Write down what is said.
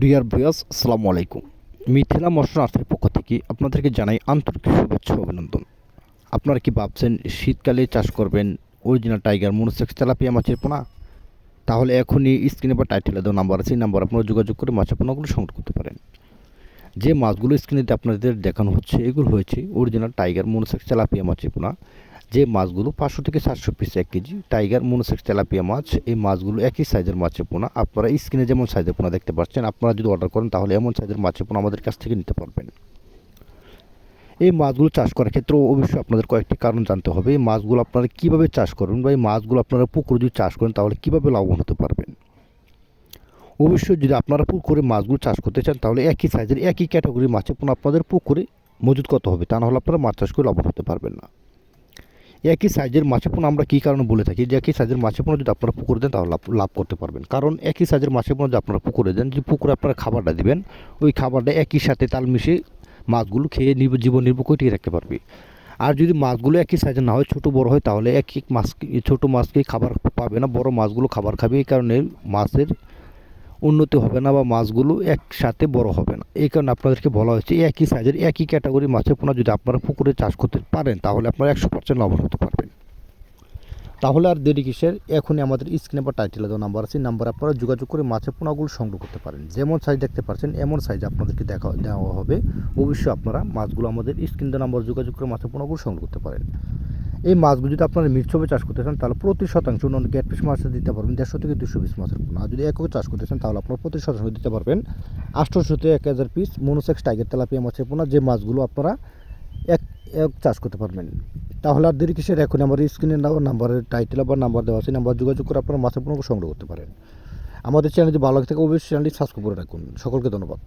Dear viewers আসসালামু আলাইকুম। মিথিলা মশলা আর্থের পক্ষ থেকে আপনাদেরকে জানাই আন্তরিক শুভেচ্ছা অভিনন্দন। আপনারা কি ভাবছেন শীতকালে চাষ করবেন অরিজিনাল টাইগার মনোসেক্স তেলাপিয়া মাছের পোনা? তাহলে এখনই স্ক্রিনে বা টাইটেলে দেওয়া নাম্বার আছে, এই নাম্বার আপনারা যোগাযোগ করে মাছের পোনাগুলো সংগ্রহ করতে পারেন। যে মাছগুলো স্ক্রিনে আপনাদের দেখানো হচ্ছে, এগুলো হয়েছে অরিজিনাল টাইগার মনোসেক্স তেলাপিয়া মাছের পোনা। যে মাছগুলো পাঁচশো থেকে সাতশো পিস এক কেজি টাইগার মনোসেক্স তেলাপিয়া মাছ, এই মাছগুলো একই সাইজের মাছের পোনা। আপনারা স্ক্রিনে যেমন সাইজের পোনা দেখতে পাচ্ছেন, আপনারা যদি অর্ডার করেন, তাহলে এমন সাইজের মাছের পোনা আমাদের কাছ থেকে নিতে পারবেন। এই মাছগুলো চাষ করার ক্ষেত্রে অবশ্যই আপনাদের কয়েকটি কারণ জানতে হবে। এই মাছগুলো আপনারা কীভাবে চাষ করবেন বা এই মাছগুলো আপনারা পুকুরে যদি চাষ করেন, তাহলে কীভাবে লাভবান হতে পারবেন? অবশ্যই যদি আপনারা পুকুরে মাছগুলো চাষ করতে চান, তাহলে একই সাইজের একই ক্যাটাগরির মাছের পোনা আপনাদের পুকুরে মজুত করতে হবে। তা না হলে আপনারা মাছ চাষ করে লাভবান হতে পারবেন না। একই সাইজের মাছের পোনা আমরা কী কারণে বলে থাকি? যে একই সাইজের মাছের পোনা যদি আপনারা পুকুরে দেন, তাহলে লাভ লাভ করতে পারবেন। কারণ একই সাইজের মাছের পোনা যদি আপনারা পুকুরে দেন যে পুকুরে আপনারা খাবারটা দিবেন, ওই খাবারটা একই সাথে তাল মিশিয়ে মাছগুলো খেয়ে নির্ভ জীবন নির্ভর করে টিকে রাখতে পারবে। আর যদি মাছগুলো একই সাইজে না হয়, ছোটো বড় হয়, তাহলে এক এক মাছ ছোটো মাছকে খাবার পাবে না, বড় মাছগুলো খাবার খাবে। এই কারণে মাছের উন্নতি হবে না বা মাছগুলো একসাথে বড় হবে না। এই কারণে আপনাদেরকে বলা হয়েছে, একই সাইজের একই ক্যাটাগরি মাছের পোনা যদি আপনারা পুকুরে চাষ করতে পারেন, তাহলে আপনারা একশো পার্সেন্ট লাভবান হতে পারবেন। তাহলে আর দেরি কিসের? এখনই আমাদের স্ক্রিনে বা টাইটেলে দেওয়া নাম্বার আছে নাম্বার আপনারা যোগাযোগ করে মাছের পোনাগুলো সংগ্রহ করতে পারেন। যেমন সাইজ দেখতে পাচ্ছেন, এমন সাইজ আপনাদেরকে দেখা, দেওয়া হবে। অবশ্যই আপনারা মাছগুলো আমাদের স্ক্রিন দেওয়া নাম্বার যোগাযোগ করে মাছের পোনাগুলো সংগ্রহ করতে পারেন। এই মাছগুলো যদি আপনারা মিক্সভাবে চাষ করতে চান, তাহলে প্রতি শতাংশ অন্য গ্যাট পিস মাছ দিতে পারবেন। দেড়শো থেকে দুশো পিস মাছের পোনা। আর যদি একক চাষ করতে চান, তাহলে আপনারা প্রতি শতাংশ দিতে পারবেন। আটশোশো থেকে এক হাজার পিস মনোসেক্স টাইগার তেলাপিয়া মাছের পোনা, যে মাছগুলো আপনারা এক এক চাষ করতে পারবেন। তাহলে আর দেরি কিসের? এখন আমার স্ক্রিনে নাম্বারের টাইটেল বা নাম্বার দেওয়া আছে নাম্বার যোগাযোগ করে আপনারা মাছের পোনাকে সংগ্রহ করতে পারেন। আমাদের চ্যানেল যদি ভালো লাগে থাকে, অবশ্যই চ্যানেলটি সাবস্ক্রাইব করে রাখুন। সকলকে ধন্যবাদ।